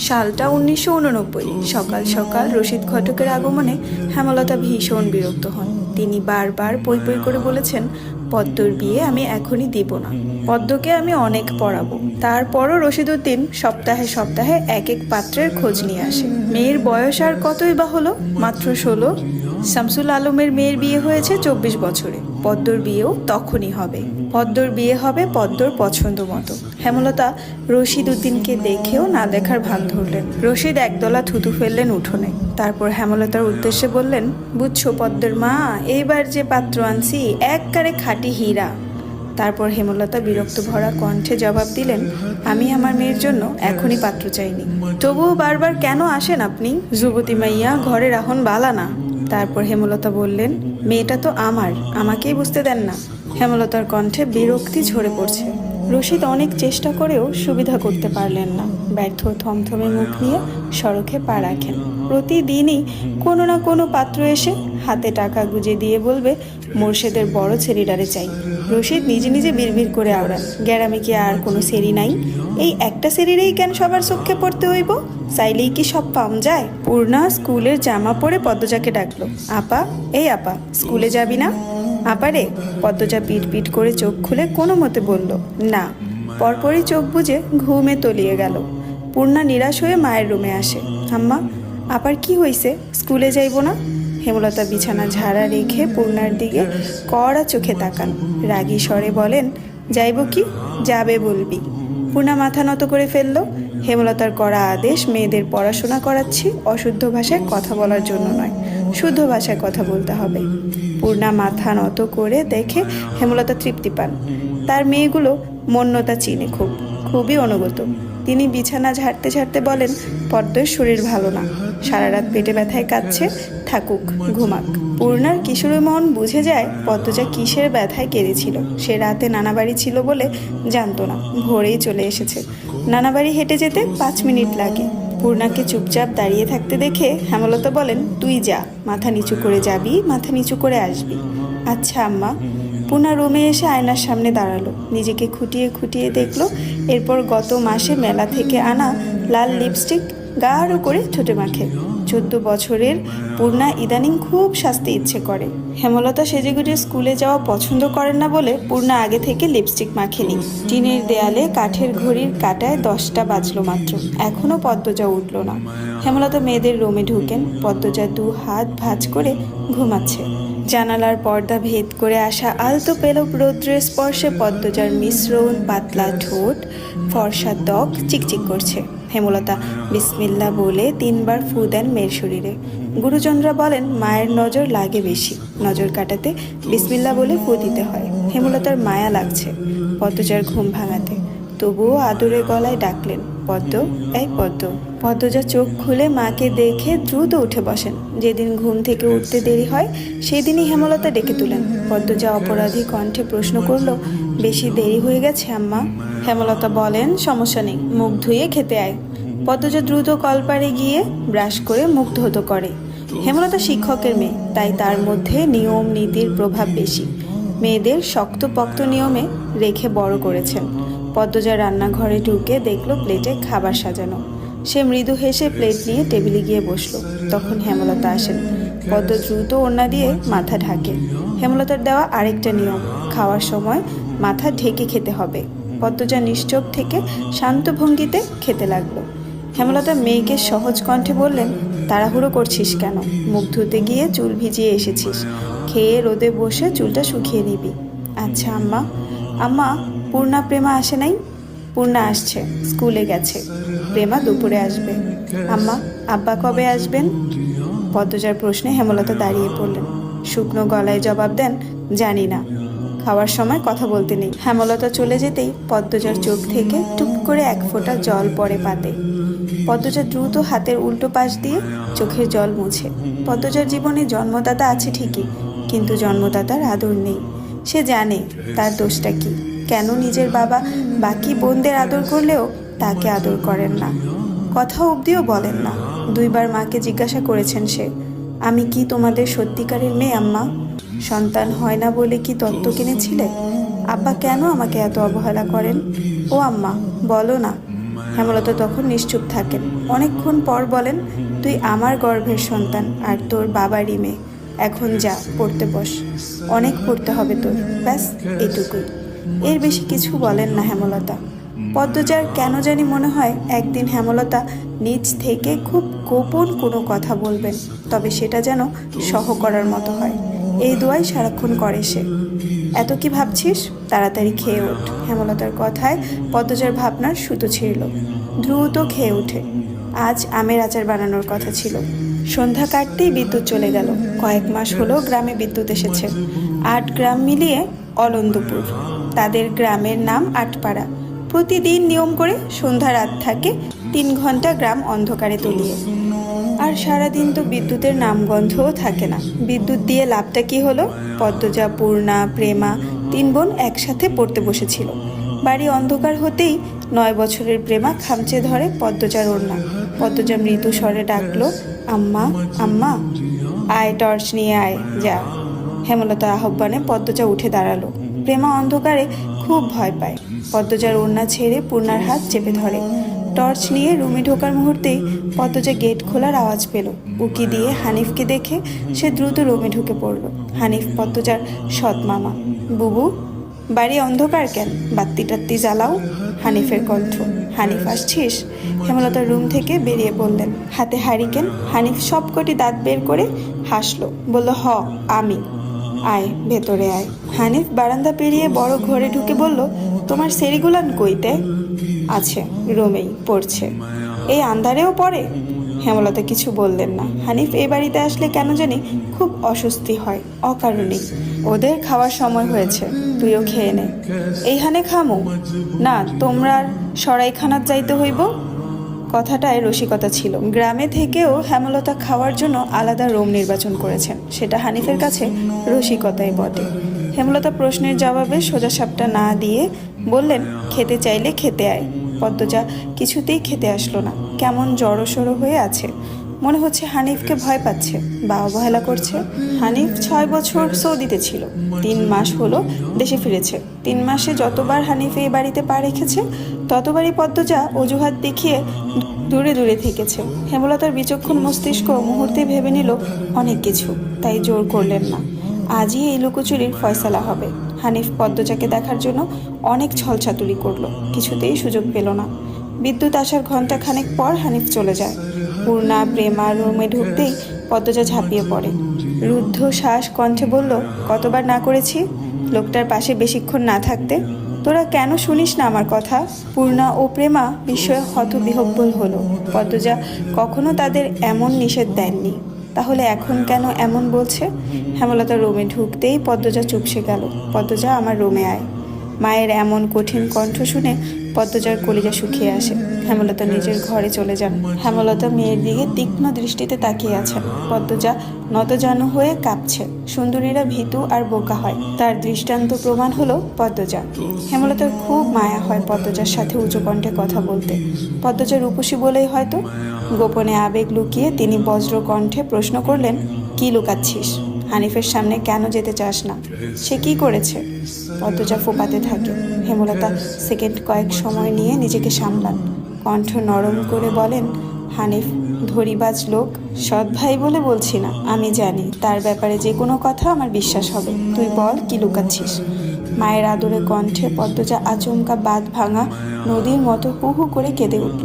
সালটা উনিশশো উননব্বই। সকাল সকাল রশিদ ঘটকের আগমনে হেমলতা ভীষণ বিরক্ত হন। তিনি বারবার পই পই করে বলেছেন, পদ্মর বিয়ে আমি এখনই দিব না। পদ্মকে আমি অনেক পড়াবো। তারপরও রশিদুদ্দিন সপ্তাহে সপ্তাহে এক এক পাত্রের খোঁজ নিয়ে আসে। মেয়ের বয়স আর কতই বা হলো? মাত্র ষোলো। শামসুল আলমের মেয়ের বিয়ে হয়েছে চব্বিশ বছরে। পদ্মর বিয়েও তখনই হবে। পদ্মর বিয়ে হবে পদ্মর পছন্দ মতো। হেমলতা রশিদ উদ্দিনকে দেখেও না দেখার ভান ধরলেন। রশিদ একদলা থুতু ফেললেন উঠোনে। তারপর হেমলতার উদ্দেশ্যে বললেন, বুঝছ পদ্মর মা, এইবার যে পাত্র আনছি, এককারে খাঁটি হীরা। তারপর হেমলতা বিরক্ত ভরা কণ্ঠে জবাব দিলেন, আমি আমার মেয়ের জন্য এখনই পাত্র চাইনি। তবুও বারবার কেন আসেন আপনি? যুবতী মাইয়া ঘরে রাখন বালা না। তারপর হেমলতা বললেন, মেয়েটা তো আমার, আমাকেই বুঝতে দেন না। হেমলতার কণ্ঠে বিরক্তি ঝরে পড়ছে। রশিদ অনেক চেষ্টা করেও সুবিধা করতে পারলেন না। ব্যর্থ থমথমে মুখ নিয়ে সড়কে পা রাখেন। প্রতিদিনই কোনো না কোনো পাত্র এসে হাতে টাকা গুজে দিয়ে বলবে, মোর্শেদের বড় ছেলেটারে চাই। রশিদ নিজে নিজে বিড়বিড় করে আওড়ান, গ্যারামে কি আর কোনো সেরি নাই? এই একটা সেরিরেই কেন সবার চোখে পড়তে হইব? চাইলেই কি সব পাম যায়? পূর্ণা স্কুলের জামা পরে পদ্মজাকে ডাকলো। আপা, এই আপা, স্কুলে যাবি না? আপারে পদ্মজা পিট পিট করে চোখ খুলে কোনো মতে বলল, না। পরপরই চোখ বুজে ঘুমে তলিয়ে গেল। পূর্ণা নিরাশ হয়ে মায়ের রুমে আসে। আম্মা আবার কি হইছে? স্কুলে যাইব না? হেমলতা বিছানা ঝাড়া রেখে পূর্ণার দিকে কড়া চোখে তাকান। রাগী স্বরে বলেন, যাইব কি? যাবে বলবি। পূর্ণা মাথা নত করে ফেলল। হেমলতার করা আদেশ মেয়েদের পড়াশোনা করাচ্ছি, অশুদ্ধ ভাষায় কথা বলার জন্য নয়, শুদ্ধ ভাষায় কথা বলতে হবে। পূর্ণা মাথা নত করে দেখে হেমলতা তৃপ্তি পান। তার মেয়েগুলো মন্যতা চিনে খুব, খুবই অনুগত। তিনি বিছানা ঝাড়তে ঝাড়তে বলেন, পদ্মের শরীর ভালো না। সারা রাত পেটে ব্যথায় কাঁদছে, থাকুক, ঘুমাক। পূর্ণার কিশোরী মন বুঝে যায় পদ্মজা কিসের ব্যথায় কেঁদেছিল। সে রাতে নানা বাড়ি ছিল বলে জানতো না, ভোরেই চলে এসেছে। নানা বাড়ি হেঁটে যেতে পাঁচ মিনিট লাগে। পূর্ণাকে চুপচাপ দাঁড়িয়ে থাকতে দেখে হেমলতা বলেন, তুই যা, মাথা নিচু করে যাবি, মাথা নিচু করে আসবি। আচ্ছা আম্মা। পূর্ণা রুমে এসে আয়নার সামনে দাঁড়াল। নিজেকে খুঁটিয়ে খুঁটিয়ে দেখল, এরপর গত মাসে মেলা থেকে আনা লাল লিপস্টিক গাঢ় করে ঠোঁটে মাখে। চোদ্দ বছরের পূর্ণা ইদানিং খুব শাস্তি ইচ্ছে করে। হেমলতা সেজেগুজে স্কুলে যাওয়া পছন্দ করেন না বলে পূর্ণা আগে থেকে লিপস্টিক মাখেনি। টিনের দেয়ালে কাঠের ঘড়ির কাটায় দশটা বাজলো মাত্র। এখনও পদ্মজা উঠল না। হেমলতা মেয়েদের রোমে ঢুকেন। পদ্মজা দু হাত ভাঁজ করে ঘুমাচ্ছে। জানালার পর্দা ভেদ করে আসা আলতো পেলব রৌদ্রের স্পর্শে পদ্মজার মিশ্রণ পাতলা ঠোঁট ফর্সা ত্বক চিকচিক করছে। হেমলতা, বিসমিল্লা বলে তিনবার ফু দেন মেয়ের শরীরে। গুরুজনরা বলেন, মায়ের নজর লাগে বেশি। নজর কাটাতে বিসমিল্লা বলে ফু দিতে হয়। হেমলতার মায়া লাগছে। পদ্মজার ঘুম ভাঙাতে। তবুও আদুরে গলায় ডাকলেন পদ্ম এই পদ্ম। পদ্মজা চোখ খুলে মাকে দেখে দ্রুত উঠে বসেন। যেদিন ঘুম থেকে উঠতে দেরি হয় সেদিনই হেমলতা ডেকে তুলেন। পদ্মজা অপরাধী কণ্ঠে প্রশ্ন করল বেশি দেরি হয়ে গেছে আম্মা? হেমলতা বলেন সমস্যা নেই মুখ ধুয়ে খেতে আয়। পদ্মজা দ্রুত কলপারে গিয়ে ব্রাশ করে মুখ ধৌত করে। হেমলতা শিক্ষকের মেয়ে তাই তার মধ্যে নিয়ম নীতির প্রভাব বেশি। মেয়েদের শক্তপোক্ত নিয়মে রেখে বড় করেছেন। পদ্মজা রান্নাঘরে ঢুকে দেখল প্লেটে খাবার সাজানো। সে মৃদু হেসে প্লেট নিয়ে টেবিলে গিয়ে বসল। তখন হেমলতা আসেন। পদ্ম দ্রুত ওড়না দিয়ে মাথা ঢাকে। হেমলতার দেওয়া আরেকটা নিয়ম, খাওয়ার সময় মাথা ঢেকে খেতে হবে। পদ্মজা নিশ্চোপ থেকে শান্ত ভঙ্গিতে খেতে লাগল। হেমলতা মেয়েকে সহজ কণ্ঠে বললেন, তাড়াহুড়ো করছিস কেন? মুখ ধুতে গিয়ে চুল ভিজিয়ে এসেছিস। খেয়ে রোদে বসে চুলটা শুকিয়ে নিবি। আচ্ছা আম্মা। আম্মা পূর্ণা, প্রেমা আসে নাই? পূর্ণা আসছে, স্কুলে গেছে। প্রেমা দুপুরে আসবে। আম্মা, আব্বা কবে আসবেন? পদ্মজার প্রশ্নে হেমলতা দাঁড়িয়ে পড়লেন। শুকনো গলায় জবাব দেন, জানি না। খাওয়ার সময় কথা বলতে নেই। হেমলতা চলে যেতেই পদ্মজার চোখ থেকে টুপ করে এক ফোঁটা জল পড়ে পাতে। পদ্মজা দ্রুত হাতের উল্টো পাশ দিয়ে চোখের জল মুছে। পদ্মজার জীবনে জন্মদাতা আছে ঠিকই, কিন্তু জন্মদাতার আদর নেই। সে জানে তার দোষটা কি। কেন নিজের বাবা বাকি বোনদের আদর করলেও তাকে আদর করেন না? কথা অবধিও বলেন না। দুইবার মাকে জিজ্ঞাসা করেছেন সে, আমি কি তোমাদের সত্যিকারের মেয়ে, আম্মা? সন্তান হয় না বলে কি তত্ত্ব কিনেছিলে? আব্বা কেন আমাকে এত অবহেলা করেন? ও আম্মা, বলো না। হেমলতা তখন নিশ্চুপ থাকেন। অনেকক্ষণ পর বলেন, তুই আমার গর্ভের সন্তান আর তোর বাবারই মেয়ে। এখন যা, পড়তে বস। অনেক পড়তে হবে তোর। ব্যাস, এটুকুই। এর বেশি কিছু বলেন না হেমলতা। পদ্মজার কেন জানি মনে হয় একদিন হেমলতা নিজ থেকে খুব গোপন কোনো কথা বলবেন, তবে সেটা যেন সহ করার মতো হয়। এই দোয়াই সারাক্ষণ করে সে। এত কি ভাবছিস? তাড়াতাড়ি খেয়ে ওঠ। হেমলতার কথায় পদ্মজার ভাবনার সুতো ছিঁড়ল। দ্রুত খেয়ে ওঠে আজ আমের আচার বানানোর কথা ছিল। সন্ধ্যা কাটতেই বিদ্যুৎ চলে গেল। কয়েক মাস হলো গ্রামে বিদ্যুৎ এসেছে। আট গ্রাম মিলিয়ে অলন্দপুর তাদের গ্রামের নাম আটপাড়া। প্রতিদিন নিয়ম করে সন্ধ্যা রাত থাকে তিন ঘণ্টা গ্রাম অন্ধকারে তলিয়ে। আর সারাদিন তো বিদ্যুতের নামগন্ধও থাকে না। বিদ্যুৎ দিয়ে লাভটা কি হলো? পদ্মজা, পূর্ণা, প্রেমা তিন বোন একসাথে পড়তে বসেছিল। বাড়ি অন্ধকার হতেই নয় বছরের প্রেমা খামচে ধরে পদ্মজার ওড়না। পদ্মজা মৃদু স্বরে ডাকলো, আম্মা আম্মা, আয় টর্চ নিয়ে আয়, যা। হেমলতার আহ্বানে পদ্মজা উঠে দাঁড়াল। প্রেমা অন্ধকারে খুব ভয় পায়। পদ্মজার ওড়না ছেড়ে পূর্ণার হাত চেপে ধরে। টর্চ নিয়ে রুমে ঢোকার মুহূর্তেই পদ্মজা গেট খোলার আওয়াজ পেল। উকি দিয়ে হানিফকে দেখে সে দ্রুত রুমে ঢুকে পড়ল। হানিফ পদ্মজার সৎ মামা। বুবু, বাড়ি অন্ধকার কেন? বাত্তি টাত্তি জ্বালাও। হানিফের কণ্ঠ। হানিফ, আসছিস? হেমলতার রুম থেকে বেরিয়ে পড়লেন। হাতে হারিকেন? হানিফ সবকটি দাঁত বের করে হাসলো। বলল, হ, আমি। আয়, ভেতরে আয়। হানিফ বারান্দা পেরিয়ে বড় ঘরে ঢুকে বলল, তোমার সেরিগুলান কইতে? আছে, রুমেই, পড়ছে। এই আন্ধারেও পড়ে? হেমলতা কিছু বললেন না। হানিফ এ বাড়িতে আসলে কেন জানি খুব অস্বস্তি হয়, অকারণেই। ওদের খাওয়ার সময় হয়েছে, তুইও খেয়ে নে। এইখানে খামো? না, তোমরা সরাইখানাত যাইতে হইব? কথাটায় রসিকতা ছিল। গ্রামে থেকেও হেমলতা খাওয়ার জন্য আলাদা রোম নির্বাচন করেছেন। সেটা হানিফের কাছে রসিকতাই বটে। হেমলতা প্রশ্নের জবাবে সোজা সাপটা না দিয়ে বললেন, খেতে চাইলে খেতে আয়। পদ্মজা কিছুতেই খেতে আসলো না। কেমন জড়সড়ো হয়ে আছে। মনে হচ্ছে হানিফকে ভয় পাচ্ছে বা অবহেলা করছে। হানিফ ছয় বছর সৌদিতে ছিল তিন মাস হলো দেশে ফিরেছে। তিন মাসে যতবার হানিফ এই বাড়িতে পা রেখেছে ততবারই পদ্মজা অজুহাত দেখিয়ে দূরে দূরে থেকেছে। হেমলতার বিচক্ষণ মস্তিষ্ক মুহূর্তে ভেবে নিল অনেক কিছু তাই জোর করলেন না। আজই এই লুকোচুরির ফয়সালা হবে। হানিফ পদ্মজাকে দেখার জন্য অনেক ছলছাতুরি করল কিছুতেই সুযোগ পেল না। বিদ্যুৎ আসার ঘণ্টা খানেক পর হানিফ চলে যায়। পূর্ণা প্রেমা রুমে ঢুকতেই পদ্মজা ঝাঁপিয়ে পড়ে। রুদ্ধ শ্বাস কণ্ঠে বলল, কতবার না করেছি? লোকটার পাশে বেশিক্ষণ না থাকতে? তোরা কেন শুনিস না আমার কথা? পূর্ণা ও প্রেমা বিস্ময়ে হতবিহব্বল হলো। পদ্মজা কখনো তাদের এমন নিষেধ দেননি। তাহলে এখন কেন এমন বলছে? হেমলতা রুমে ঢুকতেই পদ্মজা চুপসে গেল। পদ্মজা আমার রুমে আয়। মায়ের এমন কঠিন কণ্ঠ শুনে পদ্মজার কলিজা শুকিয়ে আসে। হেমলতা নিজের ঘরে চলে যান। হেমলতা মেয়ের দিকে তীক্ষ্ণ দৃষ্টিতে তাকিয়ে আছেন। পদ্মজা নতজানু হয়ে কাঁপছে। সুন্দরীরা ভীতু আর বোকা হয়। তার দৃষ্টান্ত প্রমাণ হলো পদ্মজা। হেমলতার খুব মায়া হয় পদ্মজার সাথে উঁচু কণ্ঠে কথা বলতে। পদ্মজা রূপসী বলেই হয়তো। গোপনে আবেগ লুকিয়ে তিনি বজ্র কণ্ঠে প্রশ্ন করলেন, কি লুকাচ্ছিস? হানিফের সামনে কেন যেতে চাস না? সে কি করেছে? পদ্মজা ফোপাতে থাকে। হেমলতা সেকেন্ড কয়েক সময় নিয়ে নিজেকে সামলান। কণ্ঠ নরম করে বলেন, হানিফ, ধরিবাজ লোক, সৎ ভাই বলে বলছি না। আমি জানি তার ব্যাপারে যে কোনো কথা আমার বিশ্বাস হবে। তুই বল, কি লুকাচ্ছিস? মায়ের আদরে কণ্ঠে পদ্মজা আচমকা বাদ ভাঙা নদীর মতো হু হু করে কেঁদে উঠল।